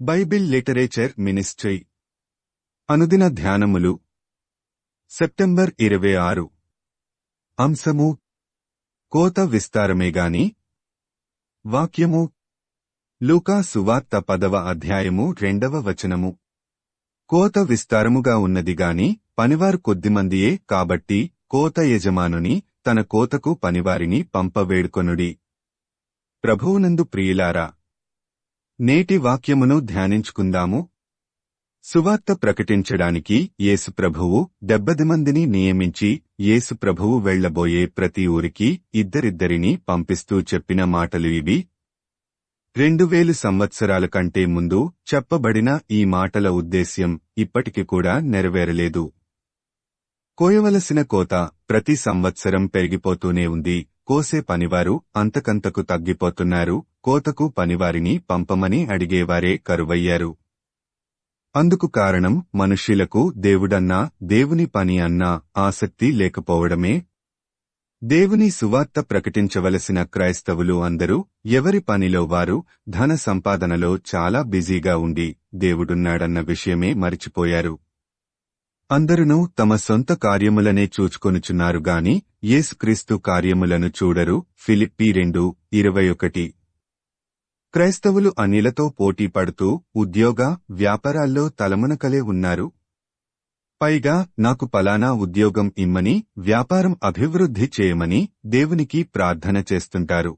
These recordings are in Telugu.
Bible literature ministry. అనుదిన ధ్యానములు. సెప్టెంబర్ ఇరవై ఆరు. అంశము. కోత విస్తారమేగాని వాక్యము. లూకా సువార్త పదవ అధ్యాయము రెండవ వచనము. కోత విస్తారముగా ఉన్నదిగాని పనివారు కొద్దిమందియే కాబట్టి కోత యజమానుని తన కోతకు పనివారిని పంపవేడుకొనుడి. ప్రభువునందు ప్రియులారా నేటి వాక్యమును ధ్యానించుకుందాము. సువార్త ప్రకటించడానికి యేసుప్రభువు డెబ్బది మందిని నియమించి యేసుప్రభువు వెళ్ళబోయే ప్రతి ఊరికి ఇద్దరిద్దరిని పంపిస్తూ చెప్పిన మాటలు ఇవి. రెండు వేలు సంవత్సరాల కంటే ముందు చెప్పబడిన ఈ మాటల ఉద్దేశ్యం ఇప్పటికి కూడా నెరవేరలేదు. కోయవలసిన కోత ప్రతి సంవత్సరం పెరిగిపోతూనే ఉంది. కోసే పనివారు అంతకంతకు తగ్గిపోతున్నారు. కోతకు పనివారిని పంపమని అడిగేవారే కరువయ్యారు. అందుకు కారణం మనుష్యులకు దేవుడన్నా దేవుని పని అన్నా ఆసక్తి లేకపోవడమే. దేవుని సువార్త ప్రకటించవలసిన క్రైస్తవులు అందరూ ఎవరి పనిలో వారు ధన సంపాదనలో చాలా బిజీగా ఉండి దేవుడున్నాడన్న విషయమే మరిచిపోయారు. అందరునూ తమ సొంత కార్యములనే చూచుకొనుచున్నారు గాని యేసుక్రీస్తు కార్యములను చూడరు. ఫిలిప్పీ రెండు ఇరవై ఒకటి. క్రైస్తవులు అనిలతో పోటీ పడుతూ ఉద్యోగ వ్యాపారాల్లో తలమునకలే ఉన్నారు. పైగా నాకు పలానా ఉద్యోగం ఇమ్మని వ్యాపారం అభివృద్ధి చేయమని దేవునికి ప్రార్థన చేస్తుంటారు.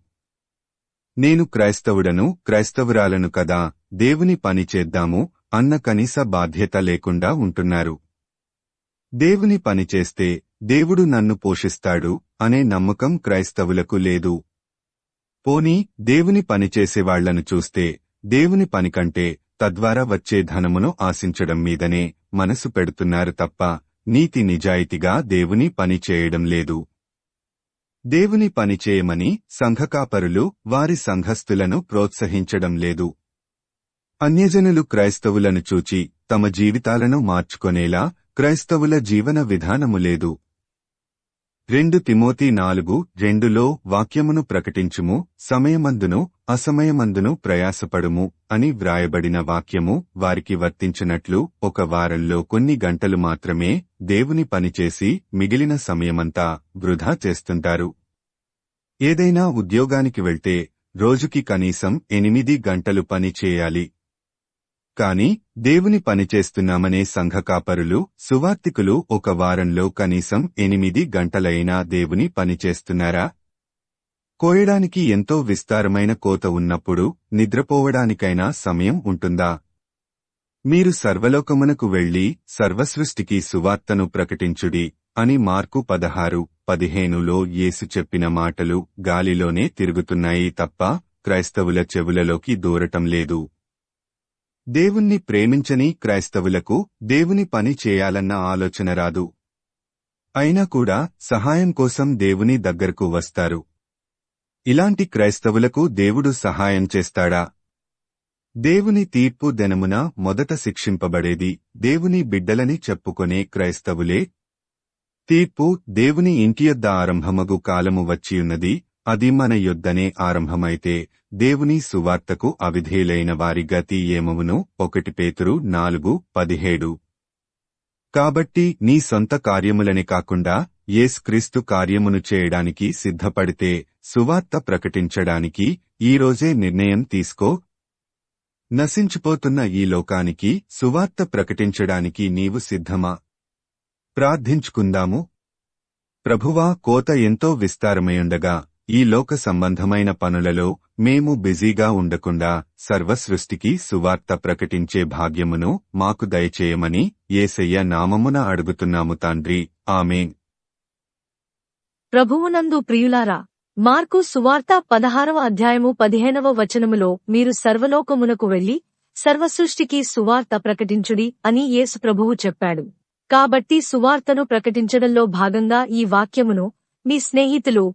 నేను క్రైస్తవుడను క్రైస్తవురాలను కదా దేవుని పని చేద్దాము అన్న కనీస బాధ్యత లేకుండా ఉంటున్నారు. దేవుని పనిచేస్తే దేవుడు నన్ను పోషిస్తాడు అనే నమ్మకం క్రైస్తవులకు లేదు. పోనీ దేవుని పనిచేసేవాళ్ళను చూస్తే దేవుని పని కంటే తద్వారా వచ్చే ధనమును ఆశించడం మీదనే మనసు పెడుతున్నారు తప్ప నీతి నిజాయితీగా దేవుని పని చేయడం లేదు. దేవుని పని చేయమని సంఘకాపరులు వారి సంఘస్థులను ప్రోత్సహించడం లేదు. అన్యజనులు క్రైస్తవులను చూచి తమ జీవితాలను మార్చుకొనేలా క్రైస్తవుల జీవన విధానము లేదు. రెండు తిమోతి నాలుగు రెండులో వాక్యమును ప్రకటించుము సమయమందును అసమయమందును ప్రయాసపడుము అని వ్రాయబడిన వాక్యము వారికి వర్తించినట్లు ఒక వారంలో కొన్ని గంటలు మాత్రమే దేవుని పనిచేసి మిగిలిన సమయమంతా వృధా చేస్తుంటారు. ఏదైనా ఉద్యోగానికి వెళ్తే రోజుకి కనీసం ఎనిమిది గంటలు పని చేయాలి. కాని దేవుని పనిచేస్తున్నామనే సంఘకాపరులు సువార్తికులు ఒక వారంలో కనీసం ఎనిమిది గంటలైనా దేవుని పనిచేస్తున్నారా కోయడానికి ఎంతో విస్తారమైన కోత ఉన్నప్పుడు నిద్రపోవడానికైనా సమయం ఉంటుందా? మీరు సర్వలోకమునకు వెళ్ళి సర్వసృష్టికి సువార్తను ప్రకటించుడి అని మార్కు పదహారు పదిహేనులో యేసు చెప్పిన మాటలు గాలిలోనే తిరుగుతున్నాయి తప్ప క్రైస్తవుల చెవులలోకి దూరటం లేదు. దేవుణ్ణి ప్రేమించని క్రైస్తవులకు దేవుని పని చేయాలన్న ఆలోచన రాదు. అయినా కూడా సహాయం కోసం దేవుని దగ్గరకు వస్తారు. ఇలాంటి క్రైస్తవులకు దేవుడు సహాయం చేస్తాడా? దేవుని తీర్పు దినమున మొదట శిక్షింపబడేది దేవుని బిడ్డలని చెప్పుకొనే క్రైస్తవులే. తీర్పు దేవుని ఇంటియొద్ద ఆరంభమగు కాలము వచ్చియున్నది అది మన యొద్దనే ఆరంభమైతే దేవుని సువార్తకు అవిధేయులైన వారి గతి ఏమవును? ఒకటి పేతురు నాలుగు పదిహేడు. కాబట్టి నీ సొంత కార్యములనే కాకుండా యేసుక్రీస్తు కార్యమును చేయడానికి సిద్ధపడితే సువార్త ప్రకటించడానికి ఈరోజే నిర్ణయం తీసుకో. నశించిపోతున్న ఈ లోకానికి సువార్త ప్రకటించడానికి నీవు సిద్ధమా? ప్రార్థించుకుందాము. ప్రభువా కోత ఎంతో విస్తారమయుండగా ఈ లోక సంబంధమైన పనులలో మేము బిజీగా ఉండకుండా సర్వసృష్టికి సువార్త ప్రకటించే భాగ్యమును మాకు దయచేయమని ఏసయ్య నామమున అడుగుతున్నాము తండ్రి. ఆమె ప్రభువునందు ప్రియులారా మార్కు సువార్త పదహారవ అధ్యాయము పదిహేనవ వచనములో మీరు సర్వలోకమునకు వెళ్ళి సర్వసృష్టికి సువార్త ప్రకటించుడి అని యేసు ప్రభువు చెప్పాడు. కాబట్టి సువార్తను ప్రకటించడంలో భాగంగా ఈ వాక్యమును మీ స్నేహితులు